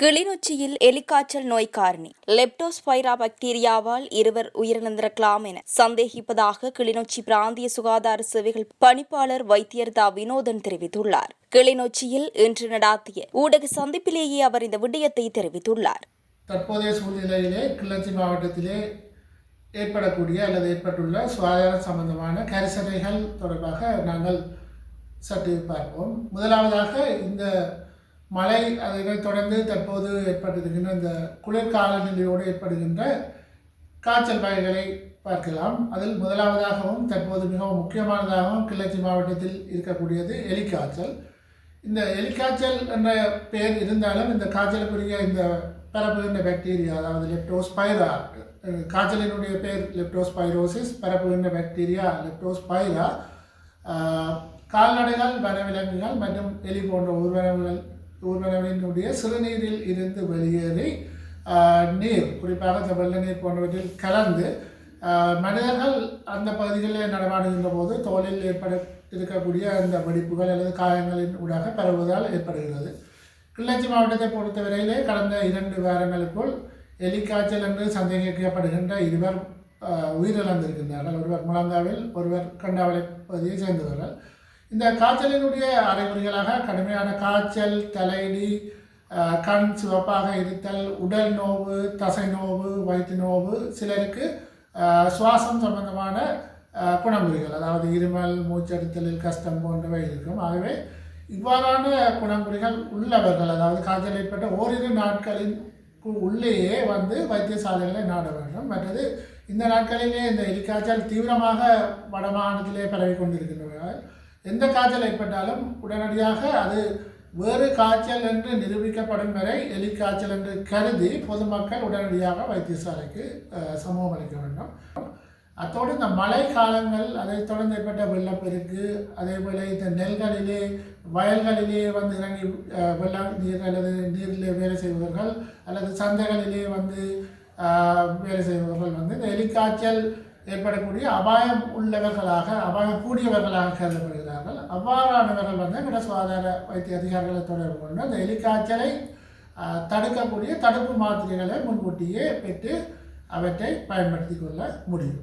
கிளிநொச்சியில் எலிக்காய்ச்சல் நோய் காரணி. லெப்டோஸ்பைரா பாக்டீரியாவால் இருவர் உயிரிழந்திருக்கலாம் என சந்தேகிப்பதாக கிளிநொச்சி பிராந்திய சுகாதார சேவைகள் பணிப்பாளர் வைத்தியர் தா வினோதன் தெரிவித்துள்ளார். கிளிநொச்சியில் இன்று நடாத்திய ஊடக சந்திப்பிலேயே அவர் இந்த விடயத்தை தெரிவித்துள்ளார். தற்போதைய சூழ்நிலையிலே கிளிநொச்சி மாவட்டத்திலே ஏற்படக்கூடிய அல்லது ஏற்பட்டுள்ள சுகாதார சம்பந்தமான கரிசனைகள் தொடர்பாக நாங்கள் சற்று பார்ப்போம். முதலாவதாக இந்த மழை அதனைத் தொடர்ந்து தற்போது ஏற்படுகின்ற இந்த குளிர்கால நிலையோடு ஏற்படுகின்ற காய்ச்சல் வகைகளை பார்க்கலாம். அதில் முதலாவதாகவும் தற்போது மிகவும் முக்கியமானதாகவும் கிளர்ச்சி மாவட்டத்தில் இருக்கக்கூடியது எலிக்காய்ச்சல். இந்த எலிக்காய்ச்சல் என்ற பெயர் இருந்தாலும் இந்த காய்ச்சலுக்குரிய இந்த பரப்புகின்ற பாக்டீரியா அதாவது லெப்டோஸ்பைரா காய்ச்சலினுடைய பெயர் லெப்டோஸ்பைரோசிஸ் பரப்புகின்ற பாக்டீரியா லெப்டோஸ்பைரா கால்நடைகள் வனவிலங்குகள் மற்றும் எலி போன்ற ஊர்வனங்கள் ஊர்வனவினுடைய சிறுநீரில் இருந்து வெளியேறி நீர் குறிப்பாக இந்த வெள்ள நீர் போன்றவற்றில் கலந்து மனிதர்கள் அந்த பகுதிகளில் நடமாடுகின்ற போது தோலில் ஏற்பட இருக்கக்கூடிய அந்த வெடிப்புகள் அல்லது காயங்களின் ஊடாக பரவுவதால் ஏற்படுகிறது. கிள்ளச்சி மாவட்டத்தை பொறுத்தவரையிலே கடந்த இரண்டு வாரங்களுக்குள் எலிக்காய்ச்சல் என்று சந்தேகிக்கப்படுகின்ற இருவர் உயிரிழந்திருக்கின்றார்கள். ஒருவர் முழங்காவில் ஒருவர் கண்டாவளை பகுதியை சேர்ந்தவர்கள். இந்த காய்ச்சலினுடைய அறிகுறிகளாக கடுமையான காய்ச்சல் தலையடி கண் சிவப்பாக இருத்தல் உடல் நோவு தசை நோவு வயிற்று நோவு சிலருக்கு சுவாசம் சம்பந்தமான ஆஹ், குணங்குறிகள் அதாவது இருமல் மூச்செடுத்தலில் கஷ்டம் போன்றவை இருக்கும். ஆகவே இவ்வாறான குணங்குறிகள் உள்ளவர்கள் அதாவது காய்ச்சல் ஏற்பட்ட ஓரிரு நாட்களின் உள்ளேயே வந்து வைத்தியசாலைகளை நாட வேண்டும். மற்றது இந்த நாட்களிலே இந்த எலிக்காய்ச்சல் தீவிரமாக வடமாகாணத்திலே பரவி கொண்டிருக்கின்றன. எந்த காய்ச்சல் ஏற்பட்டாலும் உடனடியாக அது வேறு காய்ச்சல் என்று நிரூபிக்கப்படும் வரை எலிக்காய்ச்சல் என்று கருதி பொதுமக்கள் உடனடியாக வைத்தியசாலைக்கு சமூகம் அளிக்க வேண்டும். அத்தோடு இந்த மழை காலங்கள் அதைத் தொடர்ந்து ஏற்பட்ட வெள்ளப்பெருக்கு அதே போல் இந்த நெல்களிலே வயல்களிலே வந்து இறங்கி வெள்ளம் நீர் அல்லது நீரிலே வேலை செய்பவர்கள் அல்லது சந்தைகளிலே வந்து வேலை செய்பவர்கள் வந்து இந்த எலிக்காய்ச்சல் ஏற்படக்கூடிய அபாயம் உள்ளவர்களாக அபாயம் கூடியவர்களாக கருதப்படுகிறார்கள். அவ்வாறானவர்கள் வந்து கிட சுகாதார வைத்திய அதிகாரிகளை தொடர்பு கொண்டு அந்த எலிக்காய்ச்சலை தடுக்கக்கூடிய தடுப்பு மாத்திரைகளை முன்கூட்டியே பெற்று அவற்றை பயன்படுத்தி கொள்ள முடியும்.